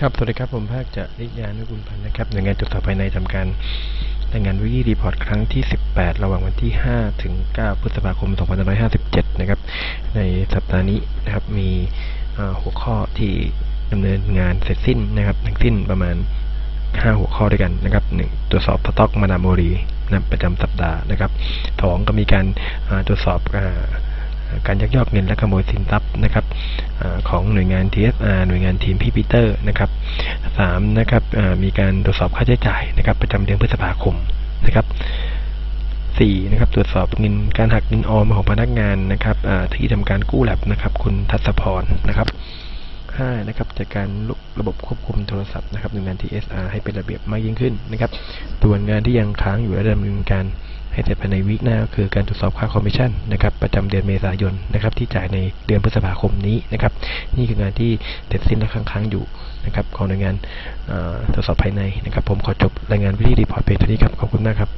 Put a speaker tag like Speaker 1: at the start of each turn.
Speaker 1: ครับ สวัสดีครับ ผมภาคจากนิยานุกุลพันธ์นะครับหน่วยงานตรวจสอบภายในทำการรายงานวิกิรีพอร์ตครั้งที่ 18 ระหว่างวันที่ 5 ถึง 9 พฤษภาคม 2557 นะครับ ในสัปดาห์นี้นะครับ มีหัวข้อที่ดำเนินงานเสร็จสิ้นนะครับ ทั้งสิ้นประมาณ 5 หัวข้อด้วยกันนะครับหนึ่งตรวจสอบสต็อกมานาโมรีนะประจำสัปดาห์นะครับสองก็มีการตรวจสอบอ การยักยอกเงินและขโมยสินทรัพย์นะครับอของหน่วยงาน TSR หน่วยงานทีมพี่ปีเตอร์นะครับสามนะครับมีการตรวจสอบค่าใช้จ่ายนะครับประจำเดือนพฤษภาคมนะครับสี่นะครับตรวจสอบเงินการหักเงินออมของพนักงานนะครับที่ทำการกู้แลบนะครับ คุณทัศพรนะครับ นะครับจัดการลุกระบบควบคุมโทรศัพท์นะครับหน่วยงาน TSR ให้เป็นระเบียบมากยิ่งขึ้นนะครับส่วนงานที่ยังค้างอยู่และดำเนินการให้เสร็จภายในวีคหน้าก็คือการตรวจสอบค่าคอมมิชชั่นนะครับประจำเดือนเมษายนนะครับที่จ่ายในเดือนพฤษภาคมนี้นะครับนี่คืองานที่เสร็จสิ้นและค้างๆอยู่นะครับของหน่วยงานตรวจสอบภายในนะครับผมขอจบรายงานวิธีรีพอร์ตเพียงเท่านี้ครับขอบคุณมากครับ